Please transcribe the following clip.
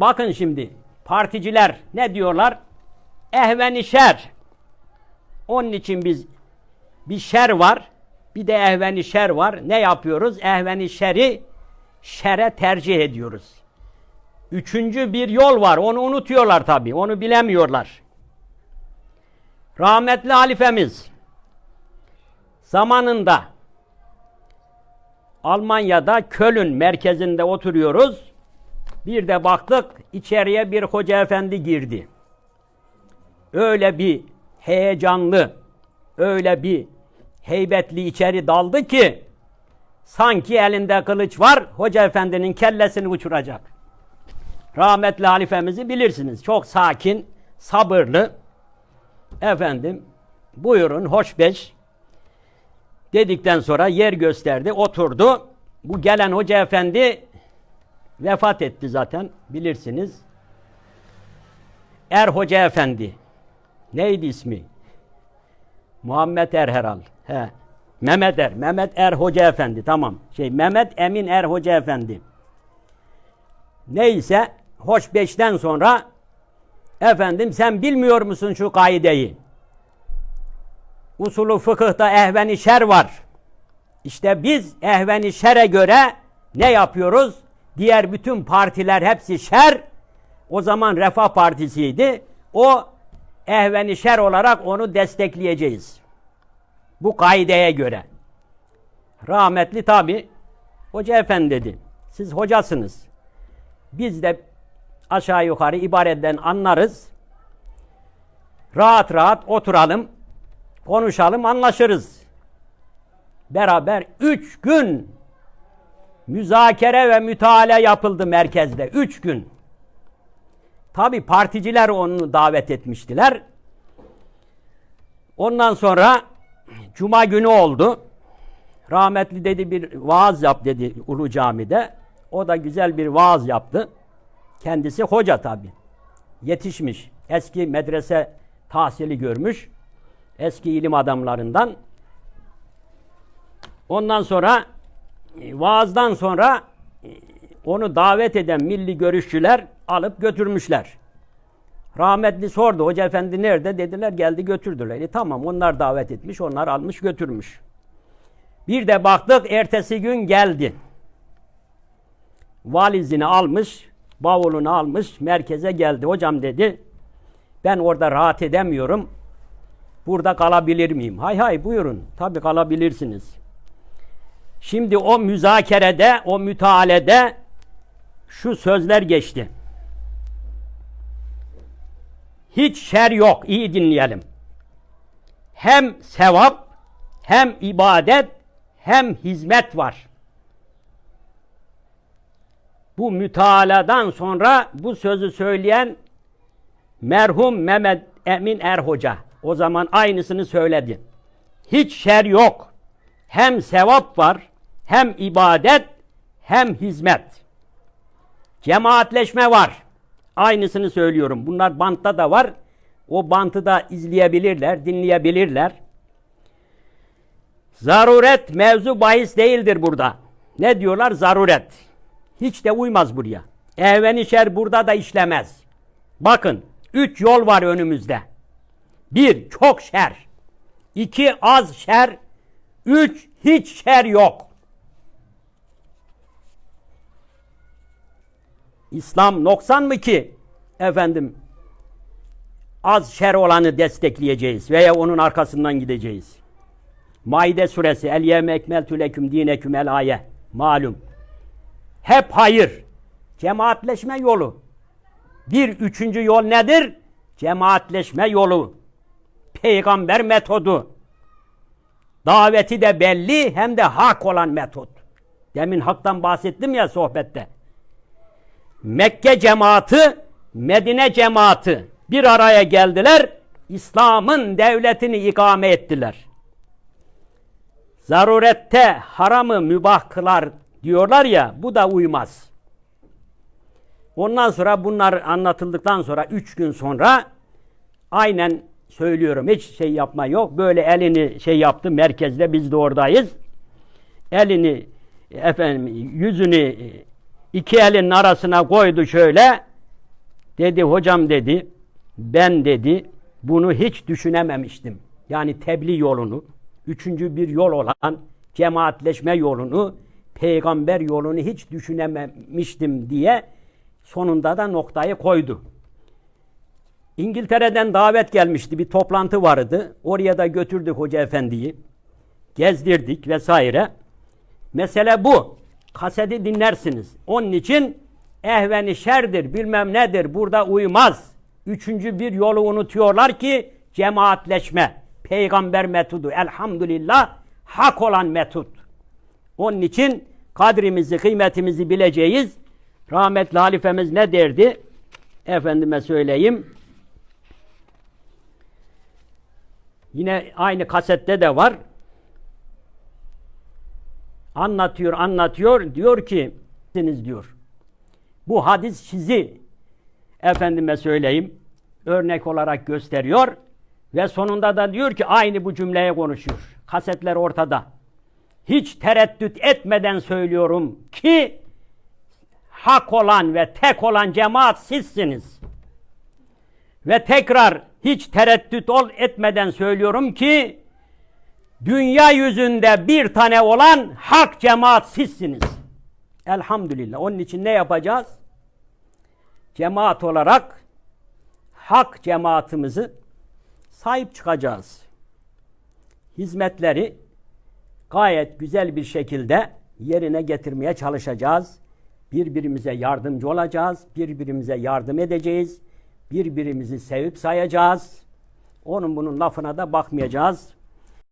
Bakın şimdi particiler ne diyorlar? Ehveni şer. Onun için biz bir şer var. Bir de ehveni şer var. Ne yapıyoruz? Ehveni şeri şere tercih ediyoruz. Üçüncü bir yol var. Onu unutuyorlar tabii. Onu bilemiyorlar. Rahmetli halifemiz zamanında Almanya'da Köln merkezinde oturuyoruz. Bir de baktık içeriye bir hoca efendi girdi. Öyle bir heyecanlı, öyle bir heybetli içeri daldı ki sanki elinde kılıç var, hoca efendinin kellesini uçuracak. Rahmetli halifemizi bilirsiniz. Çok sakin, sabırlı. Efendim, buyurun hoş beş dedikten sonra yer gösterdi, oturdu. Bu gelen hoca efendi vefat etti zaten bilirsiniz. Er Hoca Efendi. Neydi ismi? Muhammed Er herhal. He. Mehmet Er. Mehmet Er Hoca Efendi. Tamam. Şey Mehmet Emin Er Hoca Efendi. Neyse hoş beşten sonra efendim sen bilmiyor musun şu kaideyi? Usulü fıkıhta ehveni şer var. İşte biz ehveni şere göre ne yapıyoruz? Diğer bütün partiler hepsi şer. O zaman Refah Partisi'ydi. O ehveni şer olarak onu destekleyeceğiz. Bu kaideye göre. Rahmetli tabi Hoca Efendi dedi. Siz hocasınız. Biz de aşağı yukarı ibareden anlarız. Rahat rahat oturalım, konuşalım, anlaşırız. Beraber üç gün müzakere ve müteala yapıldı merkezde. Üç gün. Tabi particiler onu davet etmiştiler. Ondan sonra Cuma günü oldu. Rahmetli dedi bir vaaz yap dedi Ulu Cami'de. O da güzel bir vaaz yaptı. Kendisi hoca tabi. Yetişmiş. Eski medrese tahsili görmüş. Eski ilim adamlarından. Ondan sonra vaazdan sonra e, onu davet eden milli görüşçüler alıp götürmüşler. Rahmetli sordu hoca efendi nerede dediler geldi götürdüler. E, tamam onlar davet etmiş onlar almış götürmüş. Bir de baktık ertesi gün geldi. Valizini almış, bavulunu almış, merkeze geldi. Hocam dedi, ben orada rahat edemiyorum. Burada kalabilir miyim? Hay hay buyurun. Tabii kalabilirsiniz. Şimdi o müzakerede, o mütealede şu sözler geçti. Hiç şer yok. İyi dinleyelim. Hem sevap, hem ibadet, hem hizmet var. Bu mütaaladan sonra bu sözü söyleyen merhum Mehmet Emin Er Hoca o zaman aynısını söyledi. Hiç şer yok. Hem sevap var, hem ibadet, hem hizmet. Cemaatleşme var. Aynısını söylüyorum. Bunlar bantta da var. O bantı da izleyebilirler, dinleyebilirler. Zaruret mevzu bahis değildir burada. Ne diyorlar? Zaruret. Hiç de uymaz buraya. Evveni şer burada da işlemez. Bakın, üç yol var önümüzde. Bir, çok şer. İki, az şer. Üç, hiç şer yok. İslam noksan mı ki efendim az şer olanı destekleyeceğiz veya onun arkasından gideceğiz. Maide suresi El yevme ekmeltü leküm dineküm el aye malum. Hep hayır. Cemaatleşme yolu. Bir üçüncü yol nedir? Cemaatleşme yolu. Peygamber metodu. Daveti de belli hem de hak olan metot. Demin haktan bahsettim ya sohbette. Mekke cemaati, Medine cemaati bir araya geldiler. İslam'ın devletini ikame ettiler. Zarurette haramı mübah kılar diyorlar ya bu da uymaz. Ondan sonra bunlar anlatıldıktan sonra üç gün sonra aynen söylüyorum hiç şey yapma yok. Böyle elini şey yaptı merkezde biz de oradayız. Elini efendim yüzünü iki elin arasına koydu şöyle. Dedi hocam dedi ben dedi bunu hiç düşünememiştim. Yani tebliğ yolunu, üçüncü bir yol olan cemaatleşme yolunu, peygamber yolunu hiç düşünememiştim diye sonunda da noktayı koydu. İngiltere'den davet gelmişti. Bir toplantı vardı. Oraya da götürdük hoca efendiyi. Gezdirdik vesaire. Mesele bu. Kaseti dinlersiniz. Onun için ehveni şerdir, bilmem nedir, burada uymaz. Üçüncü bir yolu unutuyorlar ki cemaatleşme. Peygamber metodu. Elhamdülillah hak olan metod. Onun için kadrimizi, kıymetimizi bileceğiz. Rahmetli halifemiz ne derdi? Efendime söyleyeyim. Yine aynı kasette de var. Anlatıyor, anlatıyor. Diyor ki, diyor. Bu hadis sizi efendime söyleyeyim örnek olarak gösteriyor ve sonunda da diyor ki aynı bu cümleye konuşuyor. Kasetler ortada. Hiç tereddüt etmeden söylüyorum ki hak olan ve tek olan cemaat sizsiniz. Ve tekrar hiç tereddüt ol etmeden söylüyorum ki dünya yüzünde bir tane olan hak cemaat sizsiniz. Elhamdülillah. Onun için ne yapacağız? Cemaat olarak hak cemaatimizi sahip çıkacağız. Hizmetleri gayet güzel bir şekilde yerine getirmeye çalışacağız. Birbirimize yardımcı olacağız. Birbirimize yardım edeceğiz. Birbirimizi sevip sayacağız. Onun bunun lafına da bakmayacağız.